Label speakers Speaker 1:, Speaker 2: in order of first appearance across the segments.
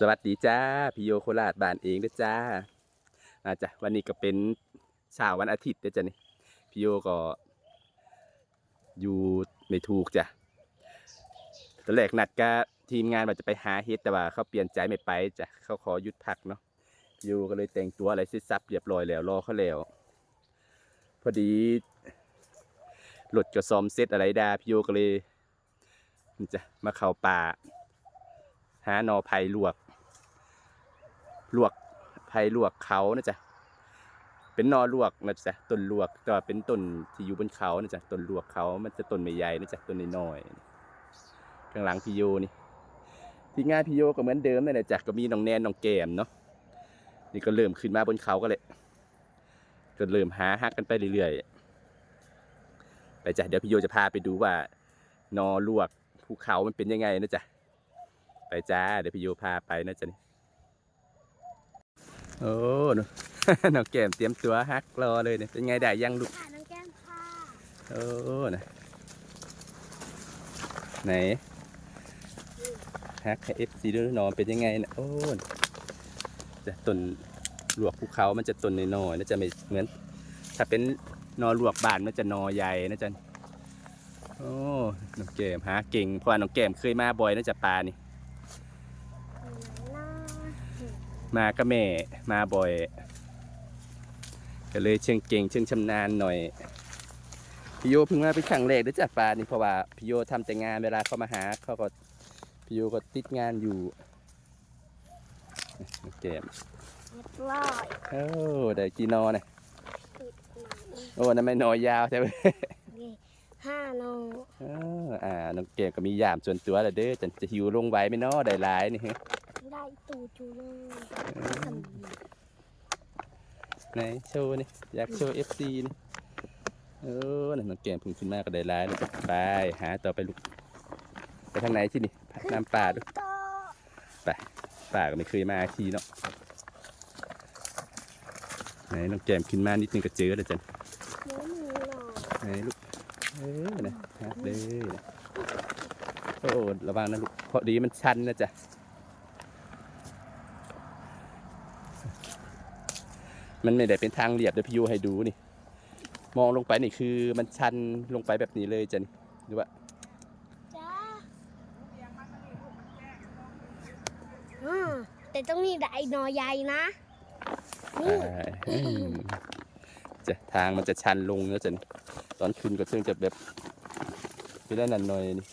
Speaker 1: สวัสดีจ้าพี่โยโคราชบ้านเองเด้อจ้าอาจ้ะวันนี้ก็เป็นเช้าวันอาทิตย์เด้อจ้ะนี่พี่โยก็ อยู่ไม่ถูกจ้ะตอนแรกนัดกับทีมงานว่าจะไปหาเฮ็ดแต่ว่าเขาเปลี่ยนใจไม่ไปจ้ะเขาขอหยุดพักเนาะพี่โยก็เลยแต่งตัวอะไรเสร็จสับเรียบร้อยแล้วรอเขาแล้ว พอดีรถก็ซ่อมเสร็จอะไรดาพี่โยก็เลยจะมาเข้าป่าหาหนอไผ่ลวก ลวกไผ่ลวกเขานะจ๊ะเป็นนอลวกนะจ๊ะต้นลวกก็เป็นต้นที่อยู่บนเขานะจ๊ะต้นลวกเขามันจะต้นไม่ใหญ่นะจ๊ะต้นน้อยๆข้างหลังพี่โยนี่ที่งานพี่โยก็เหมือนเดิมนั่นแหละจ้ะก็มีน้องแนนน้องแกมเนาะนี่ก็เริ่มขึ้นมาบนเขาก็เลยก็เริ่มหาฮักกันไปเรื่อยๆไปจ้ะเดี๋ยวพี่โยจะพาไปดูว่านอลวกภูเขามันเป็นยังไงนะจ๊ะไปจ้าเดี๋ยวพี่โยพาไปนะจ๊ะนี่ โอ้หนูน้องแก้มเตรียมตัวฮักรอเลยเนี่ยเป็นไงได้ยังลูก
Speaker 2: ค่ะน้องแก้มค่ะ
Speaker 1: โอ้นะไหนฮักให้เอฟซีดูหนอนเป็นยังไงนะโอ้จะต้นหลวกภูเขามันจะต้นน้อยๆนะจะไม่เหมือน ถ้าเป็นนอหลวกบานมันจะนอใหญ่นะจ๊ะโอ้น้องแก้มหาเก่งเพราะว่าน้องแก้มเคยมาบ่อยนะจ๊ะปลานี่
Speaker 2: อยู่ไหนนะ
Speaker 1: มาก็แม่มาบ่อยก็เลยเชิงเก่งเชิงชำนาญหน่อยพี่โยเพิ่งมาเป็นครั้งแรกเด้อจ้ะปลานี่เพราะว่าพี่โยทำแต่งานเวลาเขามาหาเขาก็พี่โยก็ติดงานอยู่เกม
Speaker 2: เรียบร้อย
Speaker 1: โอ้ได้กี่นอเนี่ย
Speaker 2: ติดหนัง
Speaker 1: โอ้นั่นไม่นอยาวใช่ไหม
Speaker 2: นี่ห้าโน
Speaker 1: เอออ่าน้องเกมก็มียามส่วนตัวแล้วเด้อจะจะหิวลงไว้ไหมเนาะได้หลายนี่
Speaker 2: ได้ตูจูเลย
Speaker 1: ไหนโชว์นี่อยากโชว์เอฟซีนี่เออนั่นน้องเกมพึ่งขึ้นมากก็ได้หลายแล้วไปหาต่อไปลูกไปทางไหนที่นี่น้ำป่าดู
Speaker 2: โต
Speaker 1: ป่าก็ไม่เคยมาทีเนาะไหนน้องแก้มขึ้นมานิดนึงก็เจอแล้วจันไหนลูกเออนะฮะเลยนะโอ้ระวังนะลูกเพราะดีมันชันนะจ๊ะ มันไม่ได้เป็นทางเรียบเดี๋ยวพี่ยูให้ดูนี่ มองลงไปนี่คือมันชันลงไปแบบนี้เลยจันหรือว่า
Speaker 2: จ้าอืมแต่ต้องมีไดหนอใหญ่นะนี่
Speaker 1: อ่าอืมจะทางมันจะชันลงนะจันตอนขึ้นก็ซึ่งจะแบบไปด้านนั้นหน่อยนี่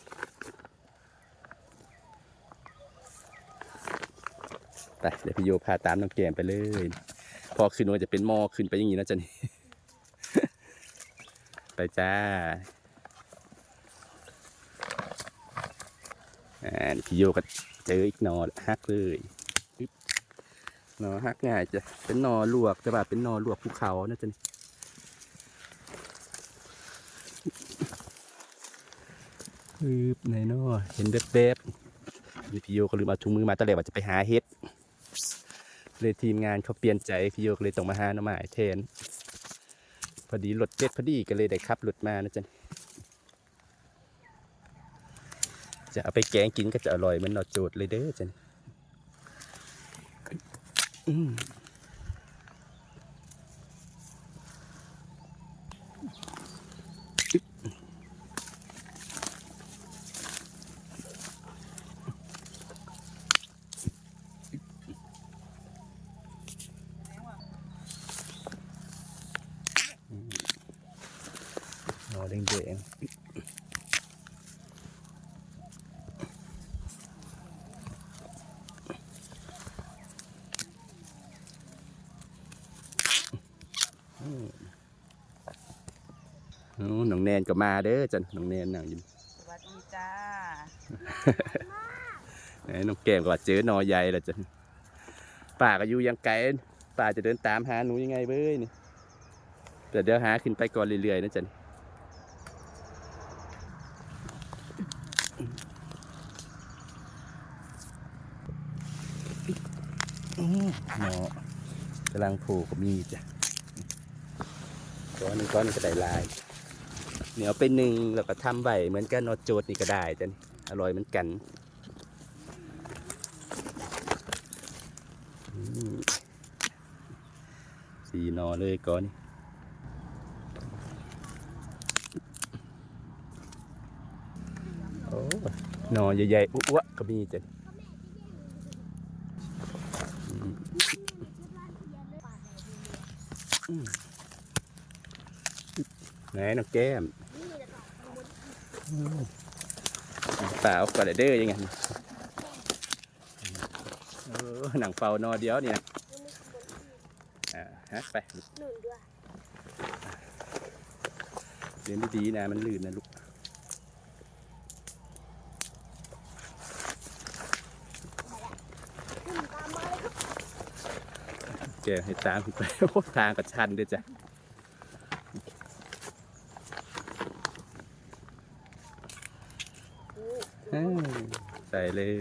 Speaker 1: ไปเดี๋ยวพี่โยพาตามน้องแกมไปเลย พอขึ้นมันจะเป็นหม้อขึ้นไปอย่างนี้นะจันไปจ้าอ่าพี่โยก็เจออีกนอฮักเลยนอฮักง่ายจะเป็นนอลวกแต่ว่าเป็นนอลวกภูเขานะจันปึ๊บไหนนอเห็นแวบๆนี่พี่โยก็ลืมเอาถุงมือมาตอนแรกว่าจะไปหาเห็ด เลยทีมงานเขาเปลี่ยนใจพี่โยกเลยต้องมาหาหน่อไม้แทน พอดีรถเด็ดพอดีก็เลยได้ขับหลุดมานะจ๊ะจะเอาไปแกงกินก็จะอร่อยเหมือนนอโจดเลยเด้อจ๊ะอืมหนอแดงๆอืมโอ้ น้องแนนก็มาเด้อจ้ะน้องแนนนั่งอยู่
Speaker 3: สวัสดีจ้า
Speaker 1: ไหนน้องแก้มก็ว่าเจอหนอใหญ่แล้วจ้ะป่าก็อยู่ยังไกลป่าจะเดินตามหาหนูยังไงเบ้ยนี่แต่เดี๋ยวหาขึ้นไปก่อนเรื่อยๆนะจ๊ะอืมหนอกำลังโผล่ก็มีจ้ะก้อนนึงก้อนนึงก็ได้ลาย เหนียวไปหนึ่งแล้วก็ทำใบเหมือนกันนอโจดนี่ก็ได้จ้ะอร่อยเหมือนกันสีนอเลยก่อนโอ้นอใหญ่ๆอ้วกก็มีจ้ะไหนนกแก้ม เปล่าก็ได้เด้อยังไงหนังเฝ้านอเดียวเนี่ยอ่าฮะไปเรียนดีๆนะมันลื่นนะลูก
Speaker 2: เลยครับ
Speaker 1: แกให้ตามไปโอ้ทางกับชันด้วยจ้ะอืมใส่ เลย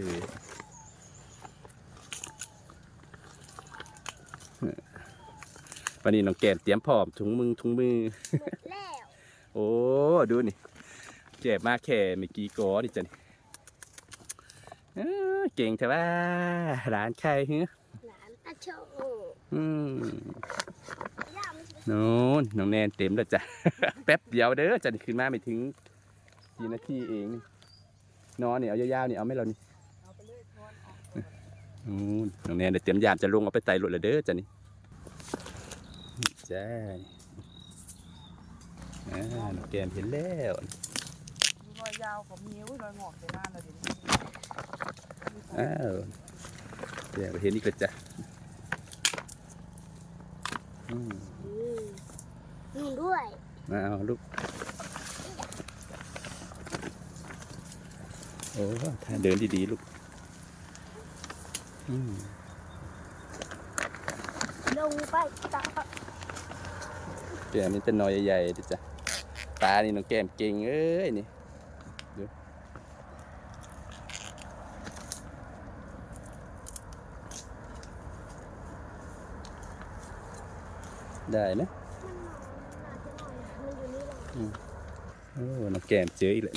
Speaker 1: วันนี้น้องแก้มเตรียมพร้อมถุงมือถุงมือ
Speaker 2: หมดแล้ว
Speaker 1: โอ้ ดูนี่เจ็บมากแค่เมื่อกี้กอนี่จ้ะนี่เอ้อเก่งแต่ว่าร้านใครฮะ
Speaker 2: หลานอาโช
Speaker 1: อืม
Speaker 2: ย่ามันจะ
Speaker 1: โน้นน้องแนนเต็มแล้วจ้ะ แป๊บเดียวเด้อจ้ะนี่ขึ้นมาไม่ถึงกี่นาทีเอง นอนเนี่ยเอายาวๆนี่เอาไหม่เรานี่นู่นน้องแนนเดี๋ยวเตรียมยามจะลงเอาไปไต่รถเลยเด้อจ้ะนี่จ้าอ่าน้องแกมเห็นแล้ว
Speaker 3: รอยยาวของมีอุ้ยรอยงอกในหน้าเลยเดี๋ยวนี้
Speaker 1: อ้าวเดี๋ยวเห็นอีกแล้วจ้ะอืม
Speaker 2: อืมหนึ่งด้วย
Speaker 1: มาเอาลูก โอ้ถ้าเดินดีๆลูกอืม
Speaker 2: ลงไปตาม
Speaker 1: เดี๋ยวนี้จะนอยใหญ่ๆดิจ้ะตานี่น้องแก้มเก่งเอ้ยนี่ดูได้นะ
Speaker 2: มันอยู่นี่เลย
Speaker 1: โอ้น้องแก้มเจออีกเลย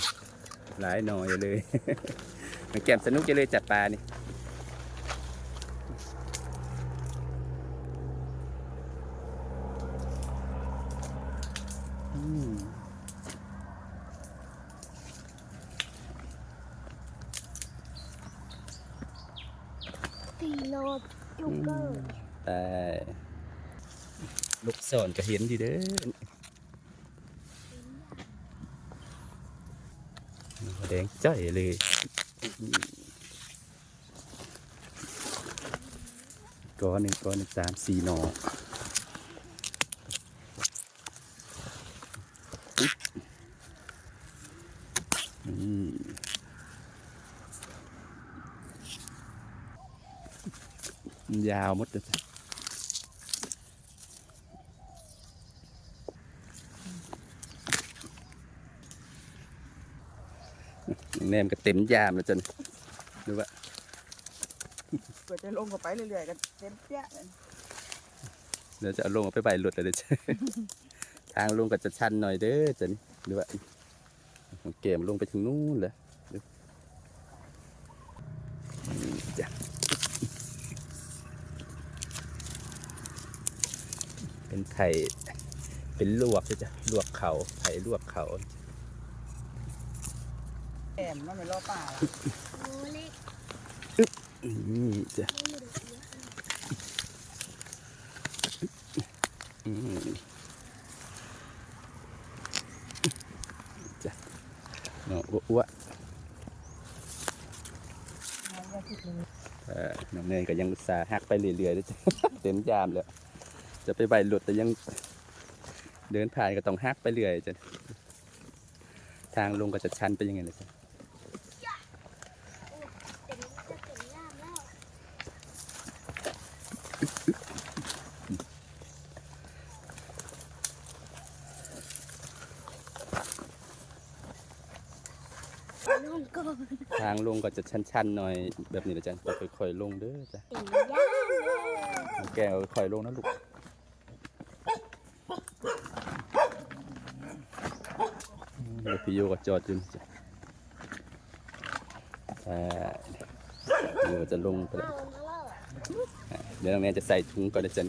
Speaker 1: หลายหนอยเลยน้องแก้มสนุกจะเลยจัดปลานี่อืม
Speaker 2: ตีโนจุกเกอร์
Speaker 1: แต่ลูกศรก็เห็นดีเด้อ แดงใจเลยก้อนหนึ่งก้อนหนึ่งสามสี่หนออยาวมดเลย แนมก็เต็มยามแล้วจ้ะดูว่า
Speaker 3: เปิดจะลงเข้าไปเรื่อยๆกันเต็มเปี้ยเลย
Speaker 1: เดี๋ยวจะเอาลงเอาไปใบหลุดเลยเด้อจ้ะทางลงก็จะชันหน่อยเด้อจ้ะนี่ดูว่าเกมลงไปถึงนู่นเลยดูนี่จ้ะเป็นไผ่เป็นลวกจ้ะลวกเขาไผ่ลวกเขา
Speaker 3: แอมมันไม่รอป่าละ
Speaker 2: โอ้เล็ก
Speaker 1: นี่จ้ะจ้ะเนาะอ้ว
Speaker 3: น้องก็คิดเอ
Speaker 1: อน้องเนยก็ยังอุตส่าห์หักไปเรื่อยๆเลยจ้ะเต็มยามแล้ว จะไปใบหลุดแต่ยังเดินผ่านก็ต้องหักไปเรื่อยจ้ะทางลงก็จะชันไปยังไงเลยจ้ะ
Speaker 2: เต็มจะเต็มย่ามแล้ว น้องก็
Speaker 1: ทางลงก็จะชันๆหน่อยแบบนี้นะจ๊ะต้องค่อยๆลงเด้อจ้ะ
Speaker 2: ต็มย่ามเลย
Speaker 1: แกวค่อยๆลงนะลูกเดี๋ยวพี่โยก็จอดอยู่นี่จ้ะอ่เดี๋ยวจะลงไปแล้ว
Speaker 2: เล้ว
Speaker 1: เดี๋ยวน้องแนนจะใส่ถุงก่อนนะจ๊ะ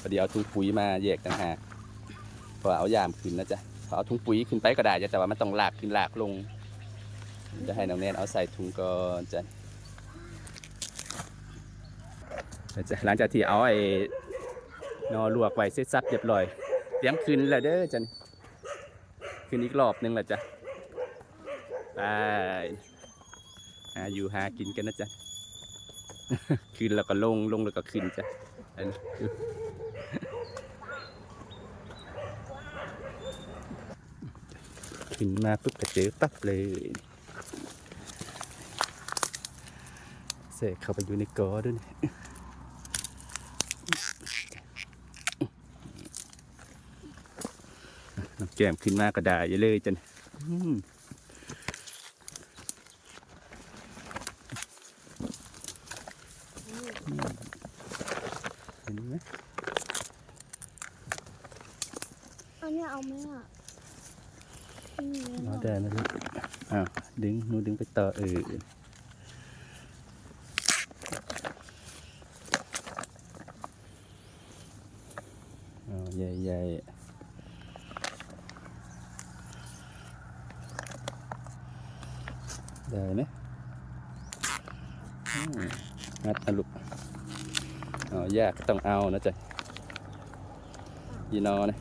Speaker 1: พอดีเอาถุงปุ๋ยมาแยกต่างหากพราะว่าเอายามขึ้นนะจ๊ะพอเอาถุงปุ๋ยขึ้นไปก็ได้จ้ะแต่ว่ามันต้องลากขึ้นลากลง จะให้น้องแนนเอาใส่ถุงก่อนจ้ะจะหลังจากที่เอาไอ้นอลวกไว้เสร็จสับเรียบร้อยเตรียมขึ้นแล้วเด้อจ้ะนี่ขึ้นอีกรอบหนึงแล้วจ้ะไปหาอยู่หากินกันนะจ๊ะขึ้นแล้วก็ลงลงแล้วก็ขึ้นจ้ะอันนี้ขึ้นมาปุ๊บก็เจอปั๊บเลย สกเข้าไปอยู่ในกอด้วยนี่น้ำแก้มขึ้นมากระดาษอย่าเลยจันอืมเห็นไหม
Speaker 2: อันนี้เอาไหมอะอืม
Speaker 1: เอาได้ไหมลูกอ้าวดึงหนูดึงไปต่อเออเอาใหญ่ๆได้ไหมอืมงัดนะลูก เอายากก็ต้องเอานะจ๊ะยีนอนะ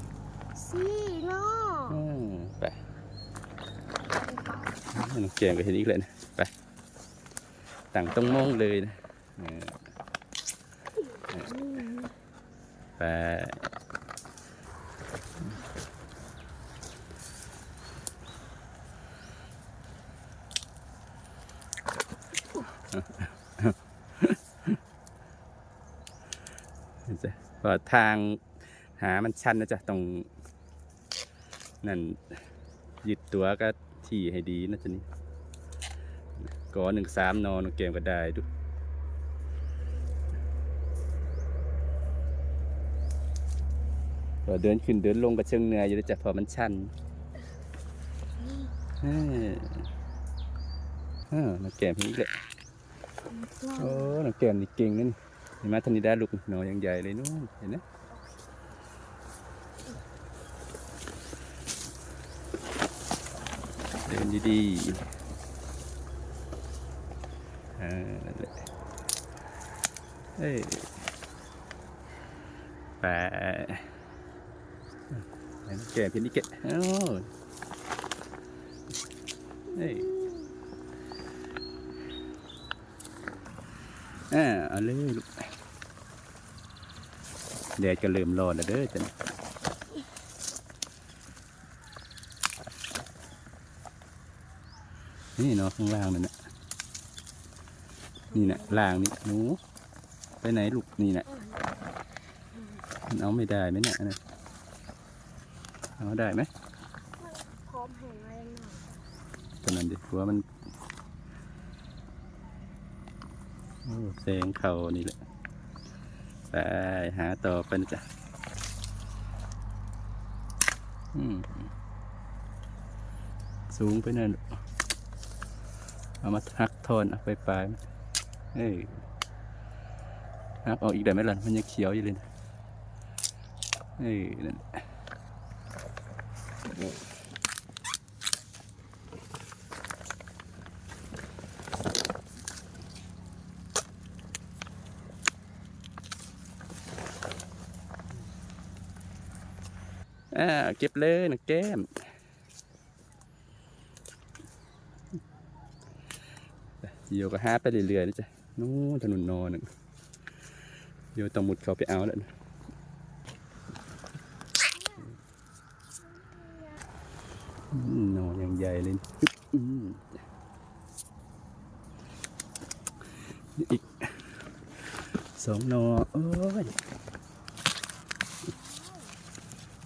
Speaker 2: สี่เนาะ
Speaker 1: อืมไปน้องแกงก็เห็นอีกเลยนะ ไปต่างต้องมองเลยนะเออไป เห็ทางหามันชันนะจ๊ะตรงนั่นยึดตัวก็ที่ให้ดีนะจ๊ะนี่กอหนึ่งสามนอนเกมก็ได้ดูพอเดินขึ้นเดินลงก็เชิงเหนื่อยอยู่เลยจ้ะพอมันชันเออเออน้องแก้มนอีกเลยโอ้น้องแก้มนี่เก่งนั่นนี่ เห็นไหมทันนี้ได้ลูกหนอยังใหญ่เลยนู้นเห็นไหมเดินดีๆอ่านั่นแหละเอ้ยไปะแกะเพียนนี่แกะเอ้าเอ้ยอ่าเอาเลยลูก แดดก็เริ่มร้อนแล้วเด้อจันนี่เนาะข้างล่างนั่นนะนี่นะล่างนี่หนูไปไหนลูกนี่นะมันเอาไม่ได้ไหมเนี่ยอันนั้นเอาได้ไหม
Speaker 2: พร้อมแหงอะไรหน่อย
Speaker 1: ตอนนั้นดิหัวมันโอ้แสงเข่านี่แหละ ไปหาต่อไปนะจ๊ะสูงไปหน่นเอามาหักทอนเอาไปปลายเอ้ยหักออกอีกได้ไหมล่ะมันยังเขียวอยู่เลยนะเอ้ยนั่นแหละอ่า เก็บเลยนะแก้มโยก็หาไปเรื่อยๆนะจ๊ะนู้นถนนนอนหนึ่งโยต้องมุดเขาไปเอาแล้วนะอืมนอนอย่างใหญ่เลยอีกสองนอโอ้ย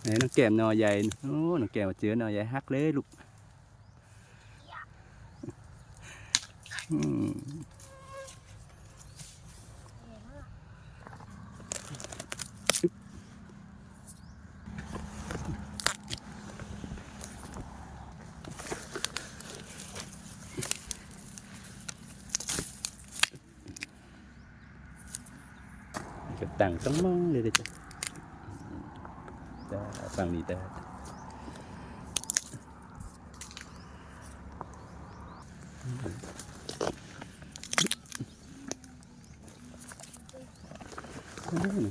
Speaker 1: นี่น้องแก้มนอใหญ่โอ้น้องแก้มเจอนอใหญ่ฮักเลยลูกอืมก็ตั้งต้องมองเลยเด้อจ้ะ ฝั่งนี้ได้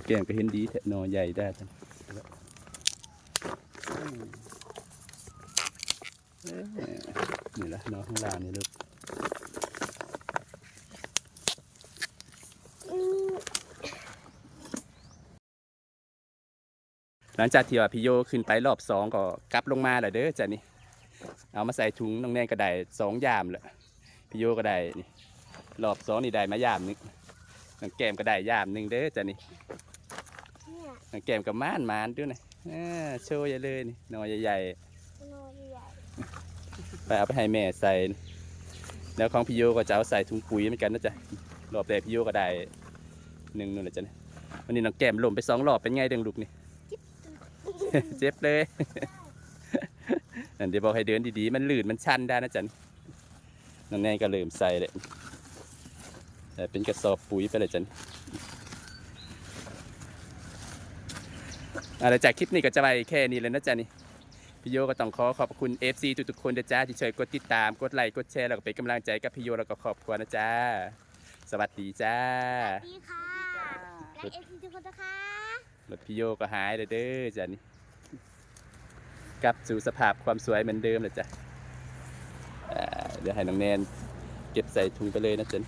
Speaker 1: แกงก็เห็นดีแท้หนอใหญ่ได้ท่านเอ้ยนี่ละหนอข้างล่างนี่ลูก
Speaker 2: อืม
Speaker 1: ห ลังจากที่ว่าพี่โยขึ้นไปรอบสองก็กลับลงมาแล้วเด้อจ้ะนี่เอามาใส่ถุงน้องแนนก็ได้สองยามแล้วพี่โยก็ได้นี่รอบสองนี่ได้มายามหนึงน้องแก้มก็ได้ยามหนึ่งเด้อจ้ะนี่
Speaker 2: เนี่ย
Speaker 1: น้องแก้มก็ม่านมานด้วยนะอ่าโชว์ใหญ่เลยนี่หนอใหญ่
Speaker 2: นอนใหญ่
Speaker 1: ๆไปเอาไปให้แม่ใส่แล้วของพี่โยก็จะเอาใส่ถุงปุ๋ยเหมือนกันนะจ๊ะรอบแรกพี่โยก็ได้หนึ่งนู่นแหละจ้ะนี่วันนี้น้องแก้มล้มไปสองรอบเป็นไงเดังลูกนี่ เจ็บเลยนั่นเดี๋ยวบอกให้เดินดีๆ มันลื่นมันชันได้นะจันน้องแนนก็เริ่มใส่เลยแต่เป็นกระสอบปุ๋ยไปเลยจันอะไรจากคลิปนี้ก็จะไปแค่นี้เลยนะจ๊ะนี่พี่โยก็ต้องขอขอบคุณ FC ทุกๆคนนะจ๊ะที่ช่วยกดติดตาม กดไลค์กดแชร์แล้วก็เป็นกำลังใจกับพี่โยแล้วก็ครอบครัวนะจ๊ะสวัสดีจ้า
Speaker 2: ดีค่ะ
Speaker 3: จ้า
Speaker 2: และเอฟซีทุกคนนะคะ
Speaker 1: รถพี่โยก็หายเลยเด้อจ้ะนี่ กลับสู่สภาพความสวยเหมือนเดิมเลยจ้ะเดี๋ยวให้น้องแนนเก็บใส่ถุงไปเลยนะจ๊ะ